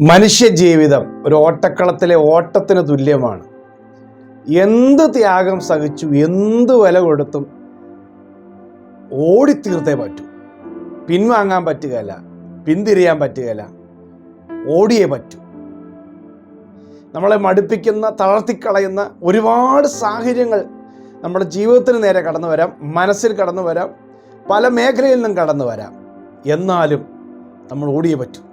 മനുഷ്യജീവിതം ഒരു ഓട്ടക്കളത്തിലെ ഓട്ടത്തിന് തുല്യമാണ്. എന്ത് ത്യാഗം സഹിച്ചു എന്ത് വില കൊടുത്തും ഓടിത്തീർത്തേ പറ്റൂ. പിൻവാങ്ങാൻ പറ്റുകയില്ല പിന്തിരിയാൻ പറ്റുകയില്ല ഓടിയേ പറ്റൂ. നമ്മളെ മടുപ്പിക്കുന്ന തളർത്തിക്കളയുന്ന ഒരുപാട് സാഹചര്യങ്ങൾ നമ്മുടെ ജീവിതത്തിന് നേരെ കടന്നു വരാം മനസ്സിൽ കടന്നു വരാം പല മേഖലയിൽ നിന്നും കടന്നു വരാം. എന്നാലും നമ്മൾ ഓടിയേ പറ്റൂ.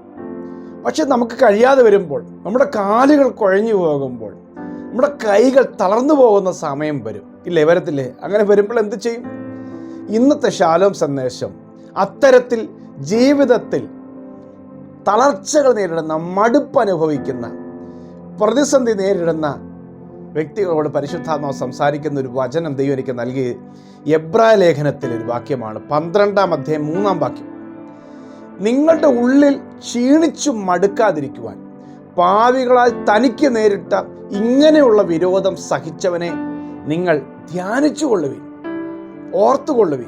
പക്ഷെ നമുക്ക് കഴിയാതെ വരുമ്പോൾ നമ്മുടെ കാലുകൾ കുഴഞ്ഞു പോകുമ്പോൾ നമ്മുടെ കൈകൾ തളർന്നു പോകുന്ന സമയം വരും. ഇല്ലേ വരത്തില്ലേ? അങ്ങനെ വരുമ്പോൾ എന്ത് ചെയ്യും? ഇന്നത്തെ ശാലോം സന്ദേശം അത്തരത്തിൽ ജീവിതത്തിൽ തളർച്ചകൾ നേരിടുന്ന മടുപ്പ് അനുഭവിക്കുന്ന പ്രതിസന്ധി നേരിടുന്ന വ്യക്തികളോട് പരിശുദ്ധാത്മാവ് സംസാരിക്കുന്ന ഒരു വചനം ദൈവം എനിക്ക് നൽകി. എബ്രാ ലേഖനത്തിൽ ഒരു വാക്യമാണ്. പന്ത്രണ്ടാം അധ്യായം മൂന്നാം വാക്യം. നിങ്ങളുടെ ഉള്ളിൽ ക്ഷീണിച്ചു മടുക്കാതിരിക്കുവാൻ പാവികളാൽ തനിക്ക് നേരിട്ട ഇങ്ങനെയുള്ള വിരോധം സഹിച്ചവനെ നിങ്ങൾ ധ്യാനിച്ചു കൊള്ളുവിൻ ഓർത്തുകൊള്ളുവിൻ.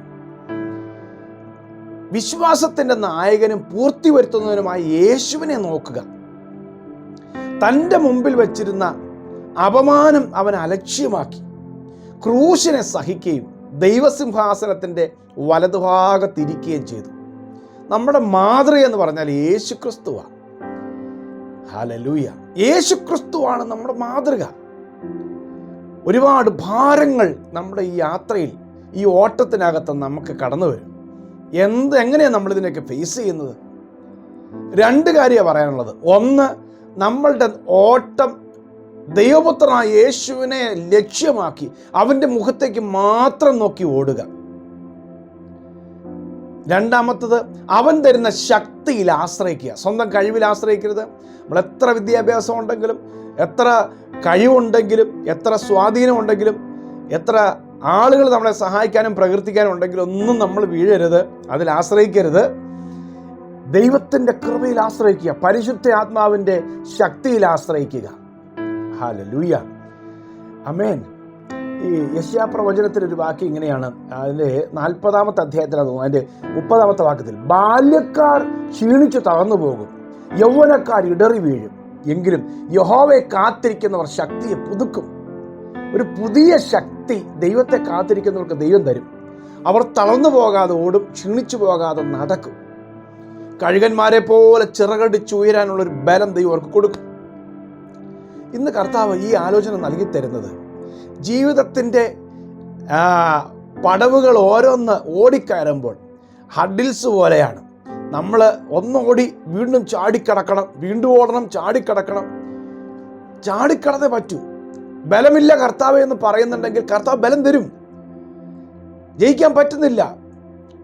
വിശ്വാസത്തിന്റെ നായകനും പൂർത്തി വരുത്തുന്നതിനുമായി യേശുവിനെ നോക്കുക. തന്റെ മുമ്പിൽ വച്ചിരുന്ന അപമാനം അവൻ അലക്ഷ്യമാക്കി. ക്രൂശിനെ സഹിക്കുകയും ദൈവസിംഹാസനത്തിന്റെ വലതുഭാഗത്തിരിക്കുകയും ചെയ്തു. നമ്മുടെ മാതൃ എന്ന് പറഞ്ഞാൽ യേശു ക്രിസ്തുവാണ് ഹലലൂയ യേശു ക്രിസ്തുവാണ് നമ്മുടെ മാതൃക. ഒരുപാട് ഭാരങ്ങൾ നമ്മുടെ ഈ യാത്രയിൽ ഈ ഓട്ടത്തിനകത്ത് നമുക്ക് കടന്നു വരും. എന്ത് എങ്ങനെയാണ് നമ്മളിതിനൊക്കെ ഫേസ് ചെയ്യുന്നത്? രണ്ട് കാര്യമാണ് പറയാനുള്ളത്. ഒന്ന് നമ്മളുടെ ഓട്ടം ദൈവപുത്രനായ യേശുവിനെ ലക്ഷ്യമാക്കി അവന്റെ മുഖത്തേക്ക് മാത്രം നോക്കി ഓടുക. രണ്ടാമത്തത് അവൻ തരുന്ന ശക്തിയിൽ ആശ്രയിക്കുക. സ്വന്തം കഴിവിൽ ആശ്രയിക്കരുത്. നമ്മൾ എത്ര വിദ്യാഭ്യാസം ഉണ്ടെങ്കിലും എത്ര കഴിവുണ്ടെങ്കിലും എത്ര സ്വാധീനമുണ്ടെങ്കിലും എത്ര ആളുകൾ നമ്മളെ സഹായിക്കാനും പ്രകീർത്തിക്കാനും ഉണ്ടെങ്കിലും ഒന്നും നമ്മൾ വീഴരുത്. അതിൽ ആശ്രയിക്കരുത്. ദൈവത്തിന്റെ കൃപയിൽ ആശ്രയിക്കുക. പരിശുദ്ധ ആത്മാവിന്റെ ശക്തിയിൽ ആശ്രയിക്കുക. ഹാലലൂയ അമേൻ ഈ യശ്യാപ്രവചനത്തിൽ ഒരു വാക്ക് ഇങ്ങനെയാണ്. അതിന്റെ നാൽപ്പതാമത്തെ അധ്യായത്തിലാണ് അതിന്റെ മുപ്പതാമത്തെ വാക്യത്തിൽ ബാല്യക്കാർ ക്ഷീണിച്ചു തളർന്നു പോകും. യൗവനക്കാർ ഇടറി വീഴും. എങ്കിലും യഹോവയെ കാത്തിരിക്കുന്നവർ ശക്തിയെ പുതുക്കും. ഒരു പുതിയ ശക്തി ദൈവത്തെ കാത്തിരിക്കുന്നവർക്ക് ദൈവം തരും. അവർ തളർന്നു പോകാതെ ഓടും ക്ഷീണിച്ചു പോകാതെ നടക്കും. കഴുകന്മാരെ പോലെ ചിറകടിച്ച് ഉയരാനുള്ള ഒരു ബലം ദൈവം അവർക്ക് കൊടുക്കും. ഇന്ന് കർത്താവ് ഈ ആലോചന നൽകി തരുന്നത് ജീവിതത്തിന്റെ പടവുകൾ ഓരോന്ന് ഓടിക്കയറുമ്പോൾ ഹഡിൽസ് പോലെയാണ്. നമ്മൾ ഒന്നോടി വീണ്ടും ചാടിക്കടക്കണം വീണ്ടും ഓടണം ചാടിക്കടക്കണം. ചാടിക്കടന്നേ പറ്റൂ. ബലമില്ല കർത്താവ് എന്ന് പറയുന്നുണ്ടെങ്കിൽ കർത്താവ് ബലം തരും. ജയിക്കാൻ പറ്റുന്നില്ല.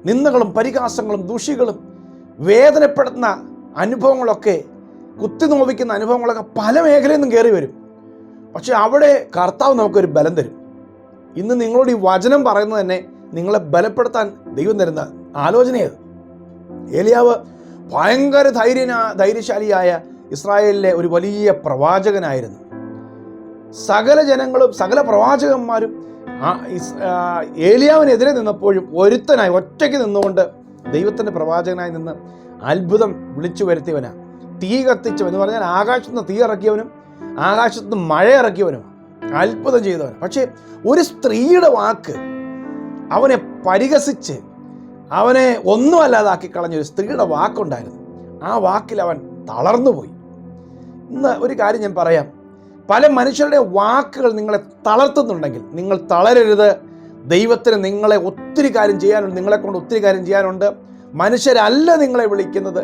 നിന്ദകളും പരിഹാസങ്ങളും ദുഷികളും വേദനപ്പെടുന്ന അനുഭവങ്ങളൊക്കെ കുത്തി നോവിക്കുന്ന അനുഭവങ്ങളൊക്കെ പല മേഖലയിൽ നിന്നും കയറി വരും. പക്ഷെ അവിടെ കർത്താവ് നമുക്കൊരു ബലം തരും. ഇന്ന് നിങ്ങളോട് ഈ വചനം പറയുന്നത് തന്നെ നിങ്ങളെ ബലപ്പെടുത്താൻ ദൈവം തരുന്ന ആലോചനയത് ഏലിയാവ് ഭയങ്കര ധൈര്യന ധൈര്യശാലിയായ ഇസ്രായേലിലെ ഒരു വലിയ പ്രവാചകനായിരുന്നു. സകല ജനങ്ങളും സകല പ്രവാചകന്മാരും ആ ഏലിയാവിനെതിരെ നിന്നപ്പോഴും ഒരുത്തനായി ഒറ്റയ്ക്ക് നിന്നുകൊണ്ട് ദൈവത്തിന്റെ പ്രവാചകനായി നിന്ന് അത്ഭുതം വിളിച്ചു വരുത്തിയവനാണ് തീ കത്തിച്ചവൻ എന്ന് പറഞ്ഞാൽ ആകാശത്ത് നിന്ന് തീ ഇറക്കിയവനും ആകാശത്ത് മഴ ഇറക്കിയവനും അത്ഭുതം ചെയ്തവനും. പക്ഷേ ഒരു സ്ത്രീയുടെ വാക്ക് അവനെ പരിഹസിച്ച് അവനെ ഒന്നുമല്ലാതാക്കി കളഞ്ഞ ഒരു സ്ത്രീയുടെ വാക്കുണ്ടായിരുന്നു. ആ വാക്കിൽ അവൻ തളർന്നുപോയി. ഇന്ന് ഒരു കാര്യം ഞാൻ പറയാം. പല മനുഷ്യരുടെ വാക്കുകൾ നിങ്ങളെ തളർത്തുന്നുണ്ടെങ്കിൽ നിങ്ങൾ തളരരുത്. ദൈവത്തിന് നിങ്ങളെ ഒത്തിരി കാര്യം ചെയ്യാനുണ്ട് നിങ്ങളെ കൊണ്ട് ഒത്തിരി കാര്യം ചെയ്യാനുണ്ട്. മനുഷ്യരല്ല നിങ്ങളെ വിളിക്കുന്നത്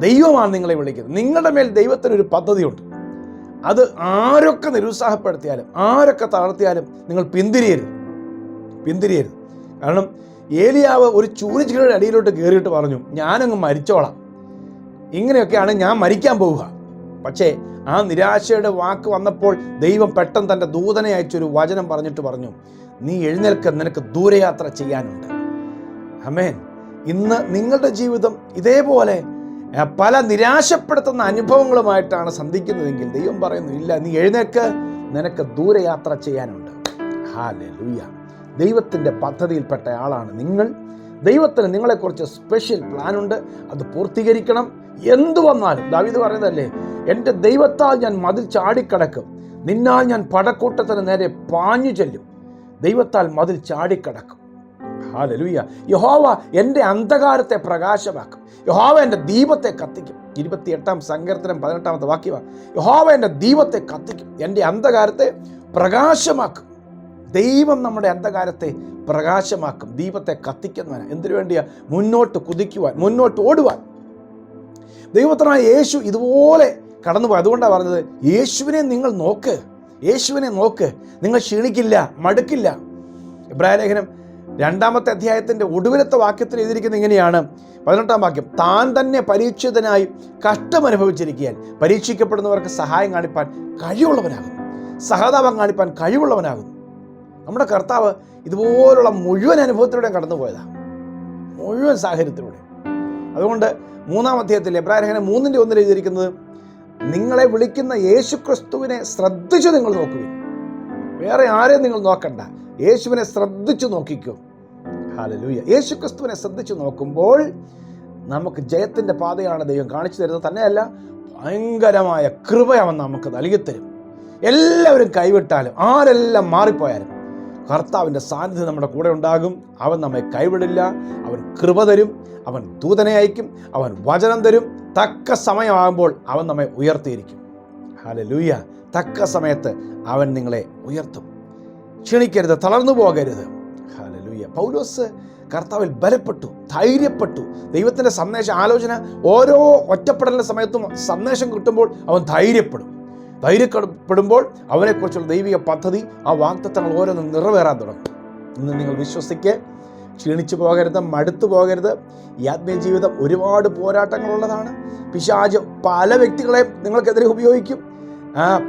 ദൈവമാണ് നിങ്ങളെ വിളിക്കുന്നത്. നിങ്ങളുടെ മേൽ ദൈവത്തിനൊരു പദ്ധതിയുണ്ട്. അത് ആരൊക്കെ നിരുത്സാഹപ്പെടുത്തിയാലും ആരൊക്കെ താഴ്ത്തിയാലും നിങ്ങൾ പിന്തിരിയരുത്. പിന്തിരിയരുത്. കാരണം ഏലിയാവ് ഒരു ചൂരിച്ചുകളുടെ അടിയിലോട്ട് കയറിയിട്ട് പറഞ്ഞു ഞാനങ്ങ് മരിച്ചോളാം. ഇങ്ങനെയൊക്കെയാണ് ഞാൻ മരിക്കാൻ പോവുക. പക്ഷേ ആ നിരാശയുടെ വാക്ക് വന്നപ്പോൾ ദൈവം പെട്ടെന്ന് തന്റെ ദൂതനെ അയച്ചൊരു വചനം പറഞ്ഞിട്ട് പറഞ്ഞു നീ എഴുന്നേൽക്ക നിനക്ക് ദൂരയാത്ര ചെയ്യാനുണ്ട്. അമേൻ ഇന്ന് നിങ്ങളുടെ ജീവിതം ഇതേപോലെ പല നിരാശപ്പെടുത്തുന്ന അനുഭവങ്ങളുമായിട്ടാണ് സന്ധിക്കുന്നതെങ്കിൽ ദൈവം പറയുന്നു ഇല്ല നീ എഴുന്നേക്ക്. നിനക്ക് ദൂരയാത്ര ചെയ്യാനുണ്ട്. ഹാലൂയ ദൈവത്തിന്റെ പദ്ധതിയിൽപ്പെട്ട ആളാണ് നിങ്ങൾ. ദൈവത്തിന് നിങ്ങളെക്കുറിച്ച് സ്പെഷ്യൽ പ്ലാനുണ്ട് അത് പൂർത്തീകരിക്കണം. എന്തു വന്നാലും ദാവീദ് പറയുന്നതല്ലേ എന്റെ ദൈവത്താൽ ഞാൻ മതിൽ ചാടിക്കടക്കും. നിന്നാൽ ഞാൻ പടക്കൂട്ടത്തിന് നേരെ പാഞ്ഞു ചെല്ലും. ദൈവത്താൽ മതിൽ ചാടിക്കടക്കും. ഹാലലുയ്യ യഹോവ എന്റെ അന്ധകാരത്തെ പ്രകാശമാക്കും. യഹോവ എന്റെ ദീപത്തെ കത്തിക്കും. ഇരുപത്തിയെട്ടാം സങ്കീർത്തനം പതിനെട്ടാമത്തെ വാക്യമാണ്. യഹോവ എന്റെ ദീപത്തെ കത്തിക്കും. എന്റെ അന്ധകാരത്തെ പ്രകാശമാക്കും. ദൈവം നമ്മുടെ അന്ധകാരത്തെ പ്രകാശമാക്കും. ദീപത്തെ കത്തിക്കുന്നവന് എന്തിനു വേണ്ടിയാ? മുന്നോട്ട് കുതിക്കുവാൻ മുന്നോട്ട് ഓടുവാൻ. ദൈവത്തിനായ യേശു ഇതുപോലെ കടന്നുപോയി. അതുകൊണ്ടാണ് പറഞ്ഞത് യേശുവിനെ നിങ്ങൾ നോക്ക്. യേശുവിനെ നോക്ക്. നിങ്ങൾ ക്ഷീണിക്കില്ല മടുക്കില്ല. ഇബ്രാഹിം ലേഖനം രണ്ടാമത്തെ അധ്യായത്തിന്റെ ഒടുവിലത്തെ വാക്യത്തിൽ എഴുതിയിരിക്കുന്നത് ഇങ്ങനെയാണ്. പതിനെട്ടാം വാക്യം താൻ തന്നെ പരീക്ഷിതനായി കഷ്ടം അനുഭവിച്ചിരിക്കാൻ പരീക്ഷിക്കപ്പെടുന്നവർക്ക് സഹായം കാണിപ്പാൻ കഴിവുള്ളവനാകുന്നു. സഹതാപം കാണിപ്പാൻ കഴിവുള്ളവനാകുന്നു. നമ്മുടെ കർത്താവ് ഇതുപോലുള്ള മുഴുവൻ അനുഭവത്തിലൂടെ കടന്നുപോയതാണ് മുഴുവൻ സാഹചര്യത്തിലൂടെ. അതുകൊണ്ട് മൂന്നാം അധ്യായത്തിൽ എബ്രാഹിനെ മൂന്നിന്റെ ഒന്നിൽ എഴുതിയിരിക്കുന്നത് നിങ്ങളെ വിളിക്കുന്ന യേശു ക്രിസ്തുവിനെ ശ്രദ്ധിച്ചു നിങ്ങൾ നോക്കുവിൻ. വേറെ ആരെയും നിങ്ങൾ നോക്കണ്ട. യേശുവിനെ ശ്രദ്ധിച്ചു നോക്കിക്കോ. ഹാലലൂയ യേശു ക്രിസ്തുവിനെ ശ്രദ്ധിച്ചു നോക്കുമ്പോൾ നമുക്ക് ജയത്തിന്റെ പാതയാണ് ദൈവം കാണിച്ചു തരുന്നത്. തന്നെയല്ല ഭയങ്കരമായ കൃപ അവൻ നമുക്ക് നൽകിത്തരും. എല്ലാവരും കൈവിട്ടാലും ആരെല്ലാം മാറിപ്പോയാലും കർത്താവിന്റെ സാന്നിധ്യം നമ്മുടെ കൂടെ ഉണ്ടാകും. അവൻ നമ്മെ കൈവിടില്ല. അവൻ കൃപ തരും. അവൻ ദൂതനെ അയക്കും. അവൻ വചനം തരും. തക്ക സമയമാകുമ്പോൾ അവൻ നമ്മെ ഉയർത്തിയിരിക്കും. ഹാലലൂയ തക്ക സമയത്ത് അവൻ നിങ്ങളെ ഉയർത്തും. ക്ഷണിക്കരുത് തളർന്നു പോകരുത്. ഹാലലൂയ പൗലോസ് കർത്താവിൽ ബലപ്പെട്ടു ധൈര്യപ്പെട്ടു. ദൈവത്തിന്റെ സന്ദേശ ആലോചന ഓരോ ഒറ്റപ്പെടലിന്റെ സമയത്തും സന്ദേശം കിട്ടുമ്പോൾ അവൻ ധൈര്യപ്പെടും. ധൈര്യപ്പെടുമ്പോൾ അവനെക്കുറിച്ചുള്ള ദൈവിക പദ്ധതി ആ വാക്തത്വങ്ങൾ ഓരോന്നും നിറവേറാൻ തുടങ്ങും. ഇന്ന് നിങ്ങൾ വിശ്വസിക്ക് ക്ഷീണിച്ചു പോകരുത് മടുത്തു പോകരുത്. ഈ ആത്മീയ ജീവിതം ഒരുപാട് പോരാട്ടങ്ങളുള്ളതാണ്. പിശാജ് പല വ്യക്തികളെയും നിങ്ങൾക്കെതിരെ ഉപയോഗിക്കും.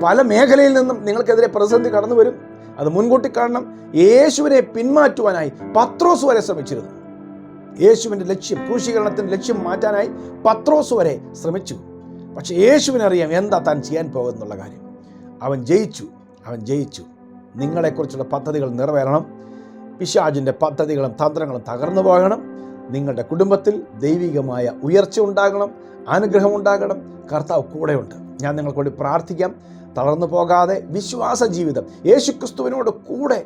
പല മേഖലയിൽ നിന്നും നിങ്ങൾക്കെതിരെ പ്രതിസന്ധി കടന്നു വരും അത് മുൻകൂട്ടി കാണണം. യേശുവിനെ പിന്മാറ്റുവാനായി പത്രോസ് വരെ ശ്രമിച്ചിരുന്നു. യേശുവിന്റെ ലക്ഷ്യം ക്രൂശീകരണത്തിന്റെ ലക്ഷ്യം മാറ്റാനായി പത്രോസ് വരെ ശ്രമിച്ചു. പക്ഷേ യേശുവിനറിയാം എന്താ താൻ ചെയ്യാൻ പോകുന്നുള്ള കാര്യം. അവൻ ജയിച്ചു അവൻ ജയിച്ചു. നിങ്ങളെക്കുറിച്ചുള്ള പദ്ധതികൾ നിറവേറണം. പിശാജിന്റെ പദ്ധതികളും തന്ത്രങ്ങളും തകർന്നു പോകണം. നിങ്ങളുടെ കുടുംബത്തിൽ ദൈവികമായ ഉയർച്ച ഉണ്ടാകണം അനുഗ്രഹം ഉണ്ടാകണം. കർത്താവ് കൂടെയുണ്ട്. ഞാൻ നിങ്ങൾക്ക് വേണ്ടി പ്രാർത്ഥിക്കാം. തളർന്നു പോകാതെ വിശ്വാസ ജീവിതം യേശുക്രിസ്തുവിനോട് കൂടെ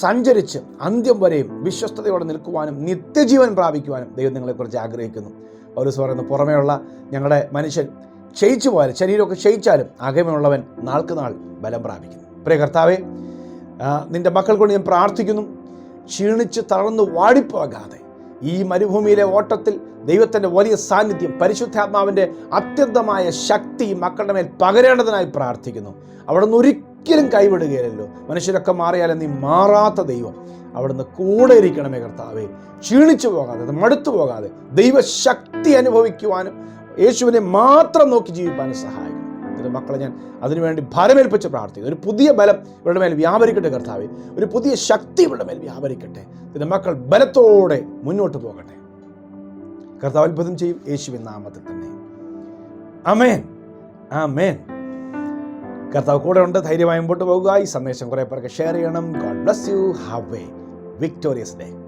സഞ്ചരിച്ച് അന്ത്യം വരെയും വിശ്വസ്തയോടെ നിൽക്കുവാനും നിത്യജീവൻ പ്രാപിക്കുവാനും ദൈവം നിങ്ങളെക്കുറിച്ച് ആഗ്രഹിക്കുന്നു. പൗലോസ് പറയുന്നു പുറമേയുള്ള ഞങ്ങളുടെ മനുഷ്യൻ ക്ഷയിച്ചു പോയാലും ശരീരമൊക്കെ ക്ഷയിച്ചാലും അകമയുള്ളവൻ നാൾക്ക് നാൾ ബലം പ്രാപിക്കുന്നു. പ്രിയ കർത്താവെ നിന്റെ മക്കൾ കൊണ്ട് ഞാൻ പ്രാർത്ഥിക്കുന്നു. ക്ഷീണിച്ച് തളർന്നു വാടിപ്പോകാതെ ഈ മരുഭൂമിയിലെ ഓട്ടത്തിൽ ദൈവത്തിന്റെ വലിയ സാന്നിധ്യം പരിശുദ്ധാത്മാവിന്റെ അത്യന്തമായ ശക്തി മക്കളുടെ മേൽ പകരേണ്ടതിനായി പ്രാർത്ഥിക്കുന്നു. അവിടുന്ന് ഒരിക്കലും കൈവിടുകയല്ലോ മനുഷ്യരൊക്കെ മാറിയാലും നീ മാറാത്ത ദൈവം. അവിടുന്ന് കൂടെ ഇരിക്കണമേ കർത്താവേ. ക്ഷീണിച്ചു പോകാതെ മടുത്തു പോകാതെ ദൈവശക്തി അനുഭവിക്കുവാനും യേശുവിനെ മാത്രം നോക്കി ജീവിക്കാനും സഹായിക്കും ഇത് മക്കളെ ഞാൻ അതിനുവേണ്ടി ഭരമേൽപ്പിച്ച് പ്രാർത്ഥിക്കുന്നു. ഒരു പുതിയ ബലം ഇവരുടെ മേൽ വ്യാപരിക്കട്ടെ കർത്താവെ. ഒരു പുതിയ ശക്തി ഇവരുടെ മേൽ വ്യാപരിക്കട്ടെ. ഇത് മക്കൾ ബലത്തോടെ മുന്നോട്ട് പോകട്ടെ. കർത്താവ് അത്ഭുതം ചെയ്യും യേശുവിൻ നാമത്തിൽ തന്നെ. അമേൻ ആ മേൻ കർത്താവ് കൂടെ ഉണ്ട്. ധൈര്യമായി മുമ്പോട്ട് പോകുക. ഈ സന്ദേശം കുറേ പേർക്ക് ഷെയർ ചെയ്യണം. God bless you. Have a victorious day